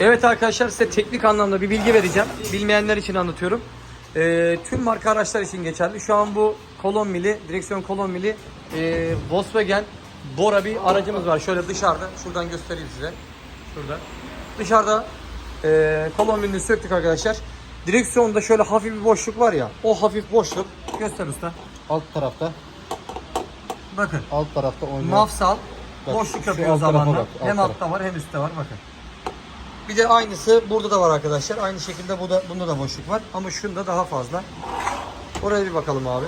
Evet arkadaşlar size teknik anlamda bir bilgi vereceğim. Bilmeyenler için anlatıyorum. Ee, tüm marka araçlar için geçerli. Şu an bu kolon mili, direksiyon kolon mili e, Volkswagen Bora bir aracımız var. Şöyle dışarıda. Şuradan göstereyim size. Şurada. Dışarıda e, kolon milini söktük arkadaşlar. Direksiyonda şöyle hafif bir boşluk var ya. O hafif boşluk. Göster usta. Alt tarafta, Bakın. alt tarafta oynuyor. Mafsal Bak, boşluk yapıyor zamanla. bak, alt hem altta var hem üstte var bakın. Bir de aynısı burada da var arkadaşlar. Aynı şekilde bu da bunda da boşluk var ama şunda daha fazla. Oraya bir bakalım abi.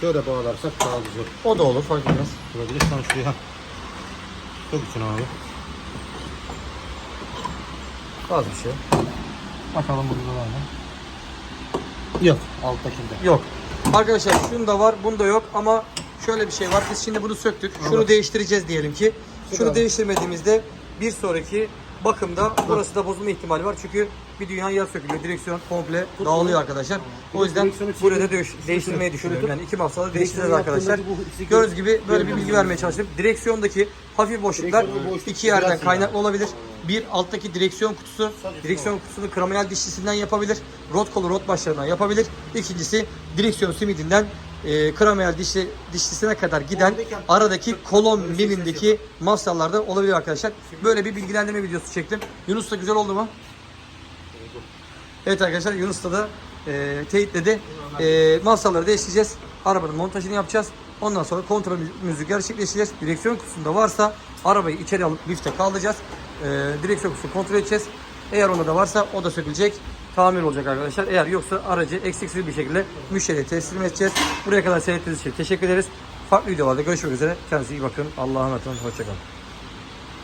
Şöyle bağlarsak daha güzel O da olur fark etmez. olabilir. Sen şuraya çok için abi. Az bir şey. Bakalım burada var mı? Yok. Alttakinde. Yok. Arkadaşlar şunda var, bunda yok ama şöyle bir şey var. Biz şimdi bunu söktük. Şunu değiştireceğiz diyelim ki. Şunu değiştirmediğimizde bir sonraki bakımda burası da bozulma ihtimali var. Çünkü bir dünya yer sökülüyor. Direksiyon komple dağılıyor arkadaşlar. O yüzden çekin. değiş- değiştirmeyi düşünüyorum. Yani iki mafsalı değiştireceğiz Direksiyonu arkadaşlar. Gördüğünüz gibi böyle bir bilgi vermeye çalıştım. Direksiyondaki hafif boşluklar iki yerden kaynaklı olabilir. Bir alttaki direksiyon kutusu, direksiyon kutusunu kramayel dişlisinden yapabilir. Rot kolu rot başlarından yapabilir. İkincisi direksiyon simidinden e, kramayel dişli, dişlisine kadar giden aradaki kolon milindeki mafsallardan olabilir arkadaşlar. Böyle bir bilgilendirme videosu çektim. Yunus da güzel oldu mu? Evet arkadaşlar Yunus da da e, teyitledi. E, mafsalları değiştireceğiz. Arabanın montajını yapacağız. Ondan sonra kontrolümüzü gerçekleştireceğiz. Direksiyon kutusunda varsa arabayı içeri alıp lifte kaldıracağız. E, direksiyon kutusunu kontrol edeceğiz. Eğer onda da varsa o da sökülecek. Tamir olacak arkadaşlar. Eğer yoksa aracı eksiksiz bir şekilde müşteriye teslim edeceğiz. Buraya kadar seyrettiğiniz için teşekkür ederiz. Farklı videolarda görüşmek üzere. Kendinize iyi bakın. Allah'a emanet olun. Hoşçakalın.